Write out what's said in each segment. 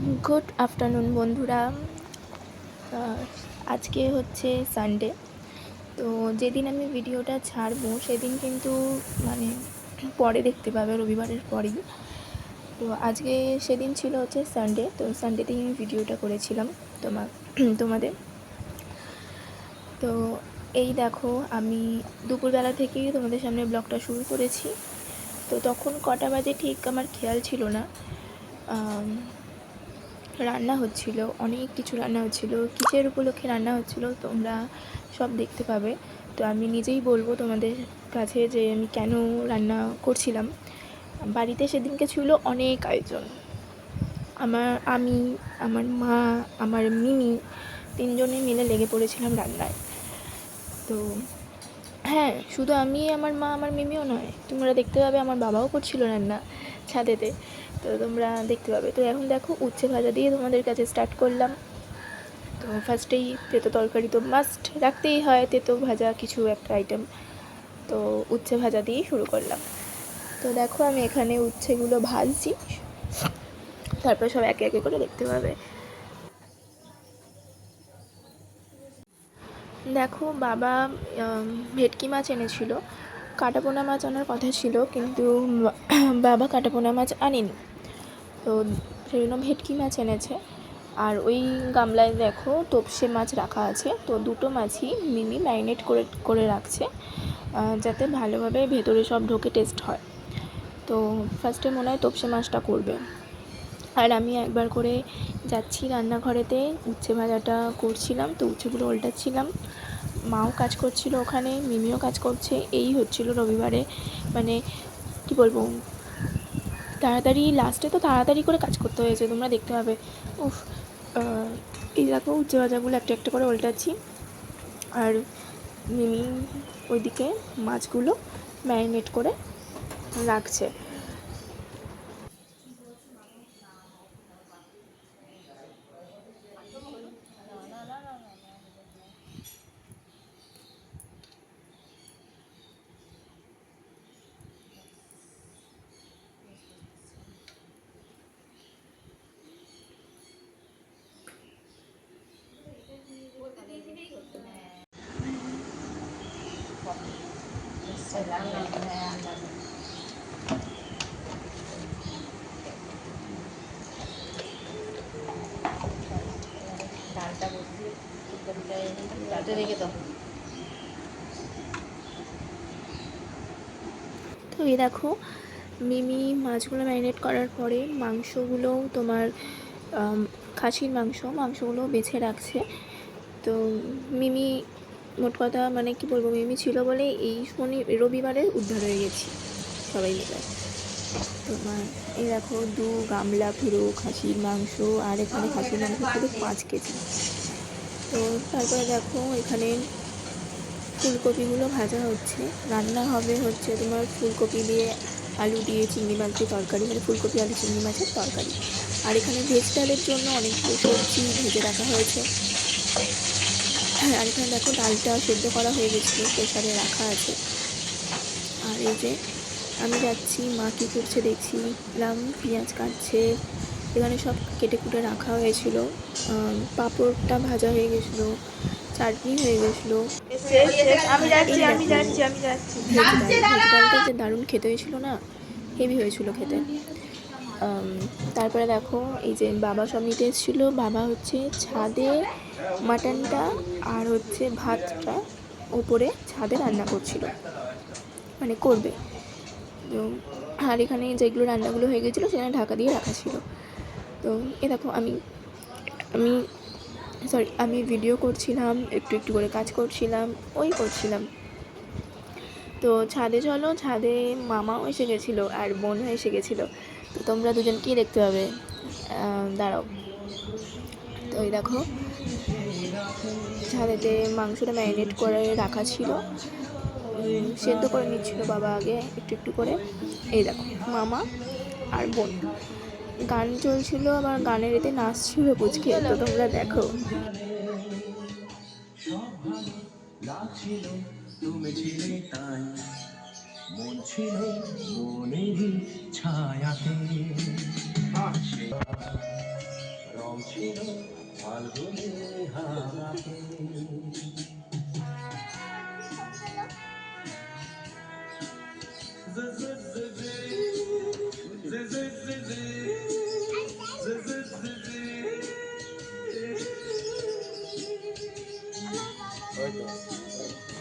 Good afternoon বন্ধুরা। আজকে হচ্ছে সানডে তো যেদিন আমি ভিডিওটা ছাড়বো, সেদিন কিন্তু মানে পরে দেখতে পাবে, রবিবারের পরেই। তো আজকে সেদিন ছিল হচ্ছে সানডে তো সানডেতেই আমি ভিডিওটা করেছিলাম তোমার তোমাদের। তো এই দেখো, আমি দুপুরবেলা থেকেই তোমাদের সামনে ব্লগটা শুরু করেছি। তো তখন কটা বাজে ঠিক আমার খেয়াল ছিল না। রান্না হচ্ছিল, অনেক কিছু রান্না হচ্ছিল, কিসের উপলক্ষে রান্না হচ্ছিল তোমরা সব দেখতে পাবে। তো আমি নিজেই বলব তোমাদের কাছে যে আমি কেন রান্না করছিলাম। বাড়িতে সেদিনকে ছিল অনেক আয়োজন। আমার, আমি, আমার মা, আমার মিমি তিনজনে মিলে লেগে পড়েছিলাম রান্নায়। তো হ্যাঁ শুধু আমি, আমার মা, আমার মিমিও নয়, তোমরা দেখতে পাবে আমার বাবাও করছিল রান্না ছাদেতে। তো তোমরা দেখতে পাবে। তো এখন দেখো উচ্ছে ভাজা দিয়ে তোমাদের কাছে স্টার্ট করলাম। তো ফার্স্টেই তেতো তরকারি তো মাস্ট রাখতেই হয়, তেতো ভাজা কিছু একটা আইটেম তো উচ্ছে ভাজা দিয়েই শুরু করলাম। তো দেখো আমি এখানে উচ্ছেগুলো ভাজছি। তারপর সব একে একে করে দেখতে পাবে। দেখো বাবা ভেটকি মাছ এনেছিল। কাটাপোনা মাছ আনার কথা ছিল, কিন্তু বাবা কাটাপোনা মাছ আনেনি। তো সেই জন্য ভেটকি মাছ এনেছে। আর ওই গামলায় দেখো তোপসে মাছ রাখা আছে। তো দুটো মাছই মিমি ম্যারিনেট করে করে রাখছে যাতে ভালোভাবে ভেতরে সব ঢোকে টেস্ট হয়। তো ফার্স্টে মনে হয় তোপসে মাছটা করবে। আর আমি একবার করে যাচ্ছি রান্নাঘরেতে, উচ্ছে ভাজাটা করছিলাম, তো উচ্ছেগুলো উল্টাচ্ছিলাম। মাও কাজ করছিল ওখানে, মিমিও কাজ করছে, এই হচ্ছিল রবিবারে। মানে কি বলব, তাড়াতাড়ি লাস্টে তো তাড়াতাড়ি করে কাজ করতে হয়েছে, তোমরা দেখতে পাবে। উফ এই দেখো, উচ্চে ভাজাগুলো একটা একটা করে উল্টাচ্ছি। আর মিমি ওইদিকে মাছগুলো ম্যারিনেট করে রাখছে। তো এই দেখো, মিমি মাছগুলো ম্যারিনেট করার পরে মাংসগুলো তোমার খাসির মাংস মাংসগুলো বেছে রাখছে। তো মিমি মোট কথা মানে কি বলব মিমি ছিল বলে এই শনি রবিবারে উদ্ধার হয়ে গেছি সবাই মিলে। তোমার এই দেখো দু গামলা পুরো খাসির মাংস আর এখানে খাসির মাংস পুরো পাঁচ কেজি। তো তারপরে দেখো এখানে ফুলকপিগুলো ভাজা হচ্ছে। রান্না হবে হচ্ছে তোমার ফুলকপি দিয়ে আলু দিয়ে চিংড়ি মাছ দিয়ে তরকারি মানে ফুলকপি আলু চিংড়ি মাছের তরকারি। আর এখানে ভেজ ডালের জন্য অনেকগুলো সবজি ভেজে রাখা হয়েছে। হ্যাঁ, আর এখানে দেখো ডালটা সেদ্ধ করা হয়ে গেছিল প্রেশারে রাখা আছে। আর এই যে আমি যাচ্ছি মা কী করছে দেখছিলাম পেঁয়াজ কাটছে এখানে সব কেটে কুটে রাখা হয়েছিল। পাঁপড়টা ভাজা হয়ে গেছিল চাটনি হয়ে গেছিল। ডালটা যে দারুণ খেতে হয়েছিল না হেভি হয়েছিল খেতে। তারপরে দেখো, এই যে বাবা সব নিতে এসেছিল। বাবা হচ্ছে ছাদে মাটনটা আর হচ্ছে ভাতটা ওপরে ছাদে রান্না করছিল। মানে করবে। আর এখানে যেগুলো রান্নাগুলো হয়ে গেছিল, সেখানে ঢাকা দিয়ে রাখা ছিল। তো এ দেখো, আমি আমি সরি আমি ভিডিও করছিলাম, একটু একটু করে কাজ করছিলাম, ওই করছিলাম। তো ছাদে চলো, ছাদে মামাও এসে গেছিল আর বোনও এসে গেছিল। তো তোমরা দুজন কি দেখতে পাবে। দাঁড়াও। তো এই দেখো, ছাদেতে মাংসটা ম্যারিনেট করে রাখা ছিল। সেদ্ধ করে নিচ্ছিল বাবা আগে একটু একটু করে। এই দেখো, মামা আর বোন। গান চলছিল, আবার গানের এতে নাচছিল পুচকে, তো তোমরা দেখো। তুমি ছিলে তাই। মন ছিল মনেরই ছায়াতে ছিল ফাল্গুনে হাওয়াতে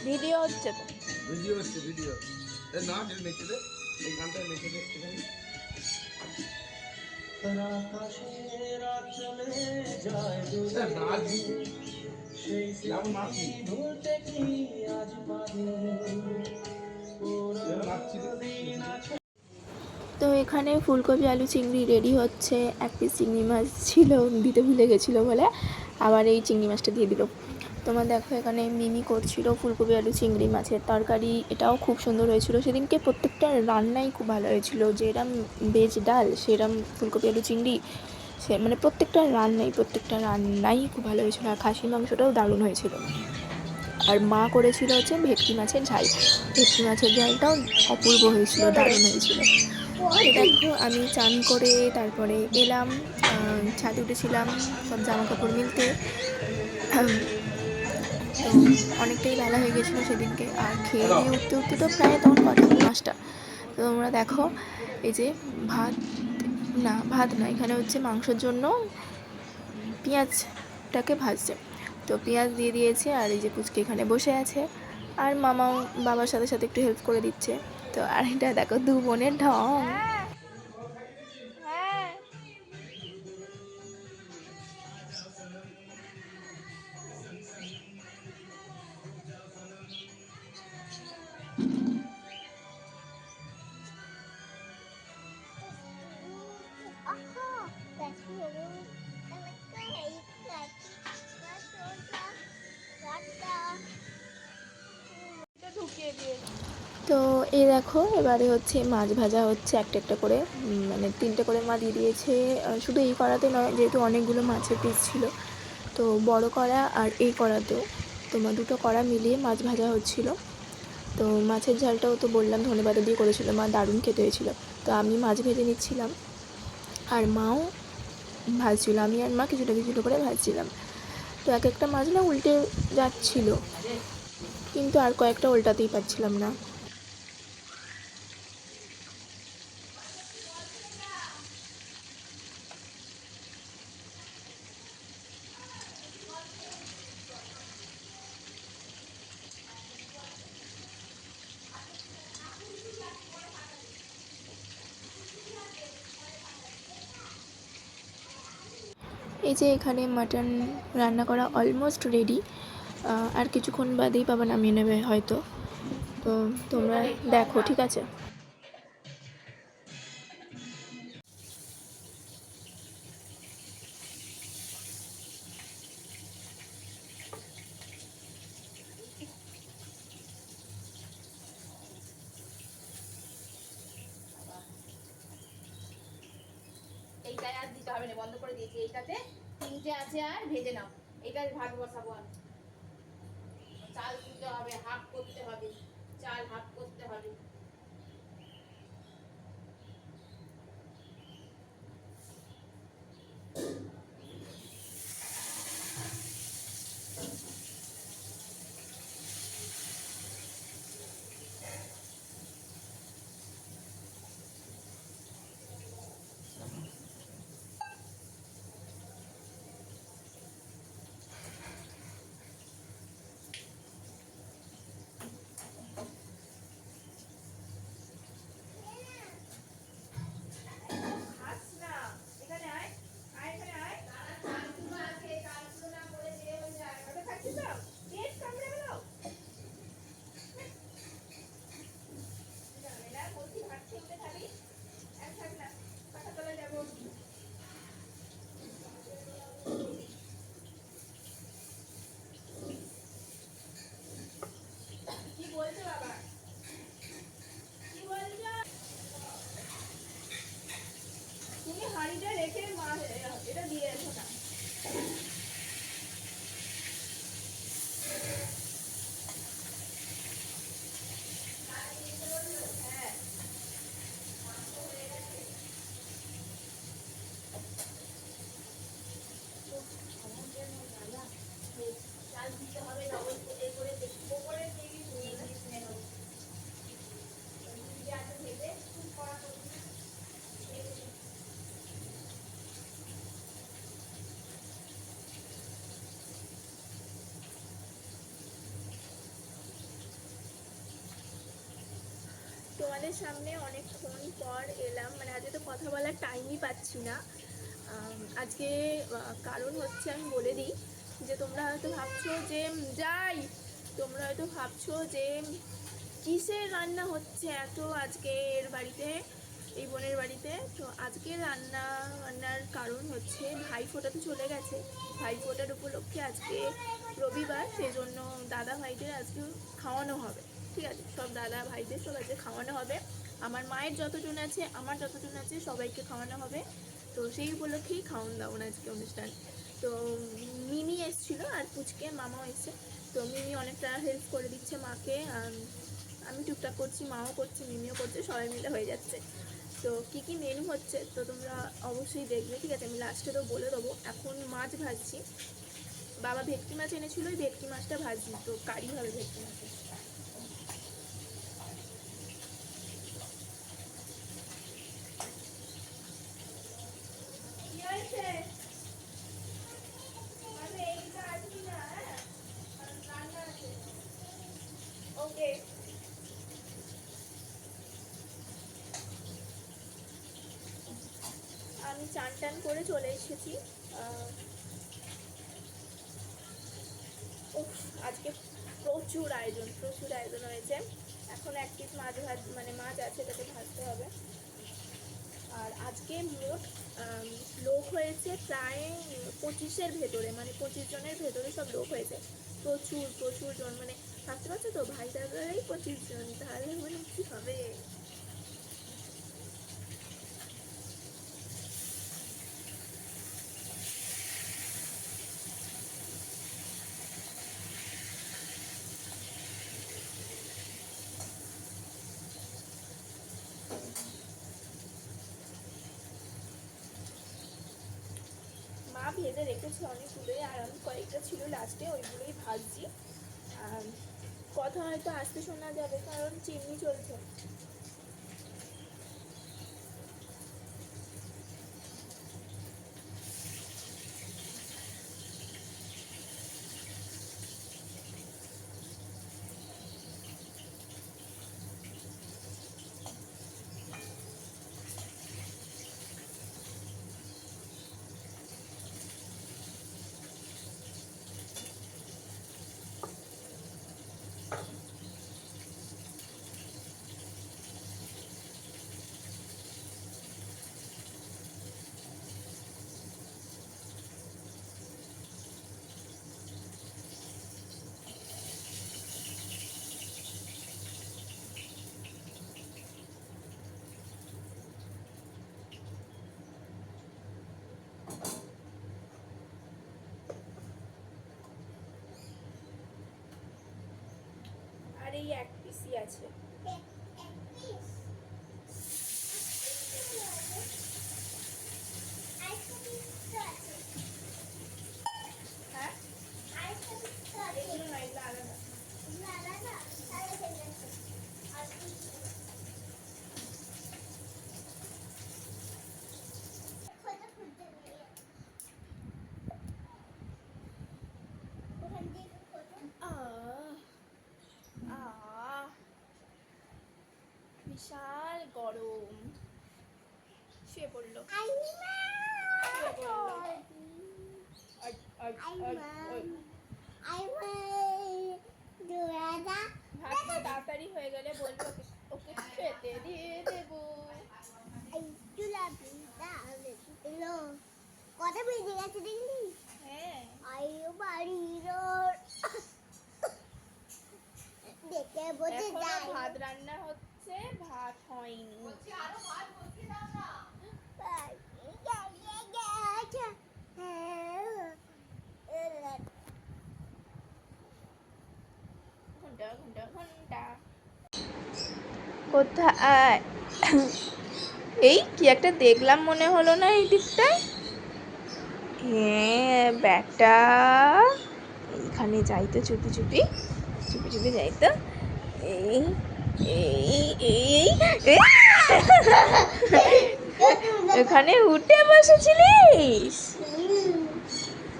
ভিডিও হচ্ছে তো ভিডিও হচ্ছে ভিডিও তো এখানে ফুলকপি, আলু, চিংড়ি রেডি হচ্ছে। এক পিস চিংড়ি মাছ ছিল, দিতে ভুলে গেছিল বলে। আবার এই চিংড়ি মাছটা দিয়ে দিল। তোমার দেখো, এখানে মিমি করছিল ফুলকপি, আলু, চিংড়ি মাছের তরকারি। এটাও খুব সুন্দর হয়েছিল। সেদিনকে প্রত্যেকটা রান্নাই খুব ভালো হয়েছিল। যেরম ভেজ ডাল, সেরম ফুলকপি, আলু, চিংড়ি, সে মানে প্রত্যেকটা রান্নাই প্রত্যেকটা রান্নাই খুব ভালো হয়েছিল। আর খাসির মাংসটাও দারুণ হয়েছিল। আর মা করেছিল হচ্ছে ভেটকি মাছের ঝাল। ভেটকি মাছের ঝালটাও অপূর্ব হয়েছিল, দারুণ হয়েছিল। দেখো, আমি চান করে তারপরে এলাম ছাদে উঠেছিলাম, সব জামা কাপড় মিলতে। তো অনেকটাই বেলা হয়ে গেছিল সেদিনকে। আর খেয়ে দিয়ে উঠতে উঠতে তো প্রায় তখন কটা পাঁচটা। তো তোমরা দেখো এই যে ভাত না ভাত না এখানে হচ্ছে মাংসের জন্য পেঁয়াজটাকে ভাজছে। তো পেঁয়াজ দিয়ে দিয়েছে আর এই যে পুচকে এখানে বসে আছে। আর মামাও বাবার সাথে সাথে একটু হেল্প করে দিচ্ছে। তো আর এটা দেখো দু বোনের ঢং। দেখো, এবারে হচ্ছে মাছ ভাজা হচ্ছে একটা একটা করে মানে তিনটে করে মা দিয়ে দিয়েছে। শুধু এই কড়াতে নয়, যেহেতু অনেকগুলো মাছের পিস ছিল, তো বড় কড়া আর এই কড়াতেও। তোমার দুটো কড়া মিলিয়ে মাছ ভাজা হচ্ছিল। তো মাছের ঝালটাও তো বললাম, ধনেপাতা দিয়ে করেছিল, মা দারুণ খেতে হয়েছিল। তো আমি মাছ ভেজে নিচ্ছিলাম। আর মাও ভাজছিল, আমি আর মা কিছুটা কিছুটা করে ভাজছিলাম। তো এক একটা মাছ না উল্টে যাচ্ছিল, কিন্তু আর কয়েকটা উল্টাতেই পারছিলাম না। এই যে এখানে মাটন রান্না করা অলমোস্ট রেডি আর কিছুক্ষণ বাদেই বাবা নামিয়ে নেবে হয়তো। তো তোমরা দেখো, ঠিক আছে এইটাই আর দিতে হবে না বন্ধ করে দিয়েছি এইটাতে তিনটে আছে আর ভেজে নাও। এটা ভাত বসাবো আর চাল তুলতে হবে, হাফ করতে হবে, চাল হাফ করতে হবে। তোমাদের সামনে অনেকক্ষণ পর এলাম। মানে আজকে তো কথা বলার টাইমই পাচ্ছি না। আজকে কারণ হচ্ছে আমি বলে দিই যে, তোমরা হয়তো ভাবছ যে যাই, তোমরা হয়তো ভাবছ যে কিসের রান্না হচ্ছে এত আজকে এর বাড়িতে, এই বোনের বাড়িতে? তো আজকে রান্না বান্নার কারণ হচ্ছে ভাই ফোটা তো চলে গেছে। ভাই ফোটার উপলক্ষে আজকে রবিবার সেই জন্য দাদা ভাইদের আজকে খাওয়ানো হবে। ঠিক আছে, সব দাদা ভাইদের সব আজকে খাওয়ানো হবে। আমার মায়ের যতজন আছে, আমার যতজন আছে, সবাইকে খাওয়ানো হবে। তো সেই উপলক্ষেই খাওয়ান দাওয়ান আজকে অনুষ্ঠান। তো মিমি এসেছিল আর পুচকে, মামাও এসছে। তো মিমি অনেকটা হেল্প করে দিচ্ছে মাকে। আমি টুকটাক করছি, মাও করছে, মিমিও করছে, সবাই মিলে হয়ে যাচ্ছে। তো কী কী মেনু হচ্ছে, তো তোমরা অবশ্যই দেখবে, ঠিক আছে? আমি লাস্টে তো বলে দেবো। এখন মাছ ভাজছি। বাবা ভেটকি মাছ এনেছিল, ওই ভেটকি মাছটা ভাজছি তো কারি হবে ভেটকি মাছে কি হয়েছে? আমি এইটা আসবি না, হ্যাঁ? কারণ রান্না আছে। Okay. আমি চান টান করে চলে এসেছি। উফ, আজকে প্রচুর আয়োজন প্রচুর আয়োজন হয়েছে। এখন এক পিস মাছ ভাজ মানে মাছ আছে তাকে ভাজতে হবে। আর আজকে মোট লোক হয়েছে প্রায় পঁচিশের ভেতরে মানে পঁচিশ জনের ভেতরে সব লোক হয়েছে। প্রচুর প্রচুর জন মানে ভাবতে পারছ তো? ভাই দাদারাই পঁচিশ জন, তাহলে মানে কী হবে মা ভেজে রেখেছি অনেকগুলোই আর আমি কয়েকটা ছিল লাস্টে ওইগুলোই ভাজছি। আর কথা হয়তো আসতে শোনা যাবে, কারণ চিমনি চলছে আর এই এক পিসই আছে হ্যাঁ এগুলো না এগুলো আলাদা আহ আহ বিশাল গরম শুয়ে পড়ল শুয়ে পড়ল আট, আট, আট, আট। ভাতটা তাড়াতাড়ি হয়ে গেলে বলব ওকে- ওকে খেতে দিয়ে দেবো কটা বেজে গেছে দেখলি হ্যাঁ আয়ো বাড়ির দেখে বসে এখনও যাই ভাত রান্না হচ্ছে ভাত হয়নি ঘণ্টা ঘণ্টা ঘণ্টা কোথায় এই কি একটা দেখলাম মনে হলো না এই দিকটায় হ্যাঁ ব্যাগটা এইখানে যাই তো চুপি চুপি চুপি চুপি যাই এই এই। এখানে উঠে বসেছিলিস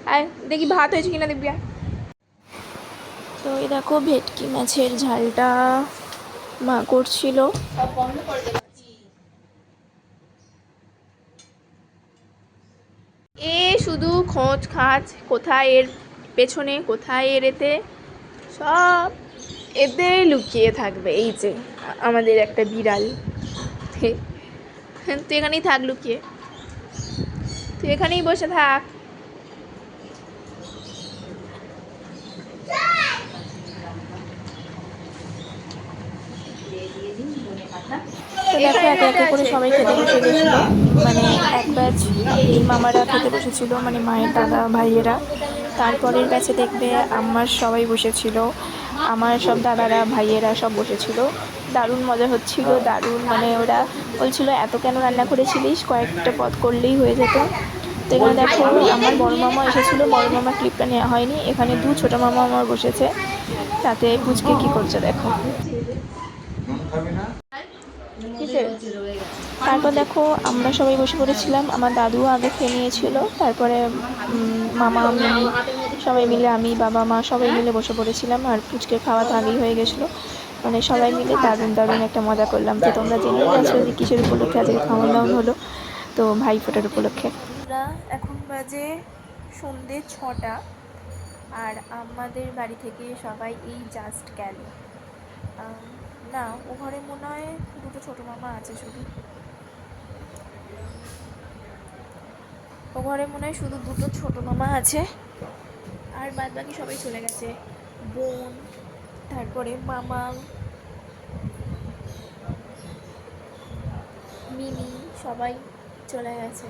আয়, দেখি ভাত হয়েছে কিনা দেখবি। তো এই দেখো ভেটকি মাছের ঝালটা মা করছিল। এ শুধু খোঁজ খাজ, কোথায় এর পেছনে, কোথায় এর এতে সব এতে লুকিয়ে থাকবে, এই যে আমাদের একটা বিড়াল। তুই এখানেই থাক, লুকিয়ে। তুই এখানেই বসে থাক। তো দেখো একে একে করে সবাই খেতে বসে গেছিল মানে এক ব্যাচ মামারা খেতে বসেছিল মানে মায়ের দাদা ভাইয়েরা। তারপরের ব্যাচে দেখবে আমার সবাই বসেছিল। আমার সব দাদারা ভাইয়েরা সব বসেছিল। দারুণ মজা হচ্ছিল দারুণ মানে ওরা বলছিল এত কেন রান্না করেছিলিস? কয়েকটা পথ করলেই হয়ে যেত। তো এখানে দেখো আমার বড় মামা এসেছিল। বড় মামার ক্লিপটা নেওয়া হয়নি। এখানে দু ছোটো মামা আমার বসেছে। তাতে পুচকে কী করছে দেখো? তারপর দেখো আমরা সবাই বসে পড়েছিলাম। আমার দাদু আগে খেয়ে নিয়েছিল। তারপরে মামা আমি সবাই মিলে আমি বাবা মা সবাই মিলে বসে পড়েছিলাম। আর ফুচকে খাওয়া তো আগেই হয়ে গেছিল। মানে সবাই মিলে দারুণ দারুণ একটা মজা করলাম। তো তোমরা জেনে গেছো যে কিসের উপলক্ষে আজকে খাওয়া দাওয়া হলো। তো ভাই ফোটার উপলক্ষে। এখন বাজে সন্ধে ছটা। আর আমাদের বাড়ি থেকে সবাই এই জাস্ট গেল। না, ও ঘরে মনে হয় দুটো ছোটো মামা আছে শুধু। ও ঘরে মনে হয় শুধু দুটো ছোটো মামা আছে। আর বাদ বাকি সবাই চলে গেছে। বোন, তারপরে মামা মিনি সবাই চলে গেছে।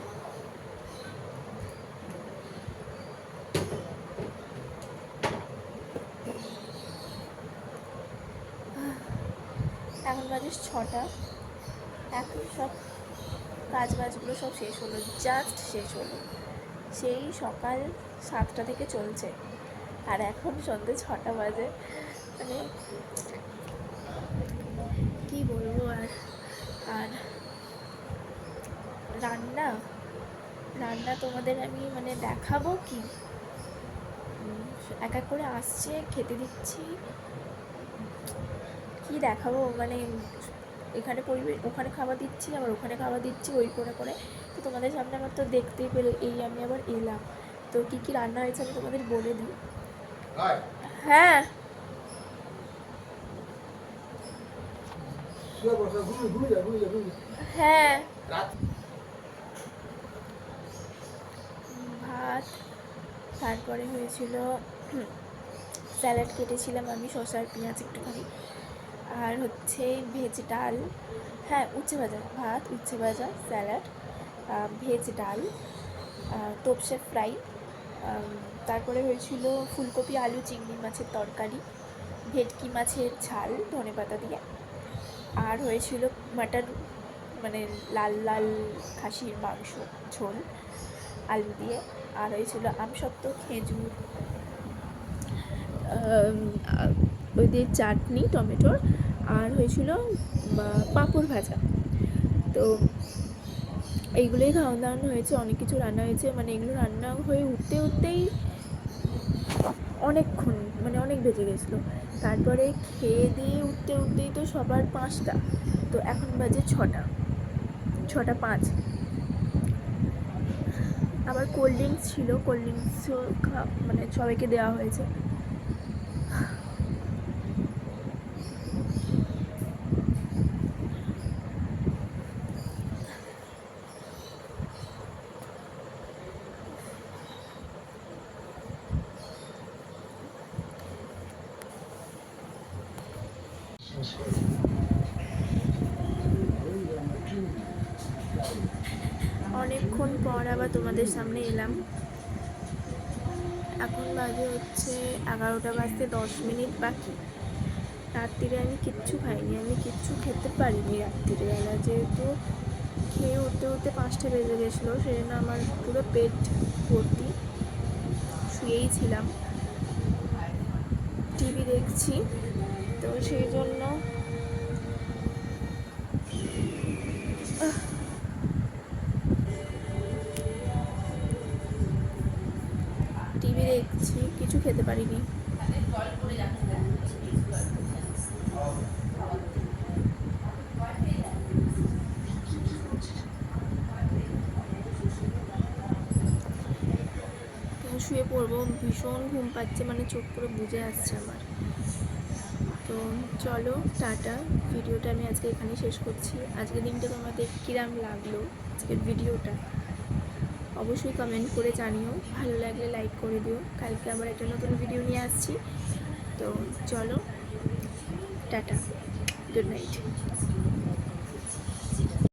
এখন ছটা। এখন সব কাজ বাজগুলো সব শেষ হলো জাস্ট শেষ হলো। সেই সকাল সাতটা থেকে চলছে। আর এখন সন্ধ্যে ছটা বাজে। মানে কি বলব আর আর রান্না? রান্না তোমাদের আমি মানে দেখাবো কি? এক এক করে আসছে, খেতে দিচ্ছি। কি দেখাবো? মানে এখানে পরিবেশ ওখানে খাবার দিচ্ছি আবার ওখানে খাবার দিচ্ছি ওই করে করে। তো তোমাদের সামনে আমার তো দেখতেই পেলে এই আমি আবার এলাম। তো কী কী রান্না হয়েছে আমি তোমাদের বলে দিই। হ্যাঁ। হ্যাঁ। ভাত তারপরে হয়েছিল স্যালাড কেটেছিলাম আমি শসার পেঁয়াজ একটুখানি। আর হচ্ছে ভেজ ডাল হ্যাঁ উচ্ছে ভাজা ভাত উচ্ছে ভাজা স্যালাড ভেজ ডাল আহ, তোপসে ফ্রাই তারপরে হয়েছিল ফুলকপি আলু চিংড়ি মাছের তরকারি ভেটকি মাছের ঝাল ধনে পাতা দিয়ে। আর হয়েছিল মাটন মানে লাল লাল খাসির মাংস ঝোল আলু দিয়ে। আর হয়েছিল আমসত্ত্ব খেজুর ওই দিয়ে চাটনি টমেটোর। আর হয়েছিল পাঁপড় ভাজা। তো এইগুলোই খাওয়া দাওয়ানো হয়েছে, অনেক কিছু রান্না হয়েছে। মানে এগুলো রান্না হয়ে উঠতে উঠতেই অনেকক্ষণ মানে অনেক বেজে গেছিল। তারপরে খেয়ে দিয়ে উঠতে উঠতেই তো সবার পাঁচটা। তো এখন বাজে ছটা ছটা পাঁচ। আবার কোল্ড ড্রিঙ্কস ছিল কোল্ড ড্রিঙ্কসও মানে সবাইকে দেওয়া হয়েছে। অনেকক্ষণ পর আবার তোমাদের সামনে এলাম। এখন বাজে হচ্ছে এগারোটা বাজতে দশ মিনিট বাকি। রাত্রিরে আমি কিচ্ছু খাইনি, আমি কিচ্ছু খেতে পারিনি রাত্রিবেলা যেহেতু খেয়ে উঠতে উঠতে পাঁচটা বেজে গেছিল সেই জন্য আমার পুরো পেট ভর্তি। শুয়েই ছিলাম। টিভি দেখছি। তো সেই জন্য টিভি দেখছি, কিছু খেতে পারিনি। শুয়ে পড়ব, ভীষণ ঘুম পাচ্ছে মানে চোখ করে বুঝে আসছে আমার। তো চলো, টাটা। ভিডিওটা আমি আজকে এখানেই শেষ করছি। আজকের দিনটা তোমাদের কিরাম লাগল, আজকের ভিডিওটা? অবশ্যই কমেন্ট করে জানিও। ভালো লাগলে লাইক করে দিও। কালকে আবার একটা নতুন ভিডিও নিয়ে আসছি। তো চলো, টাটা। Good night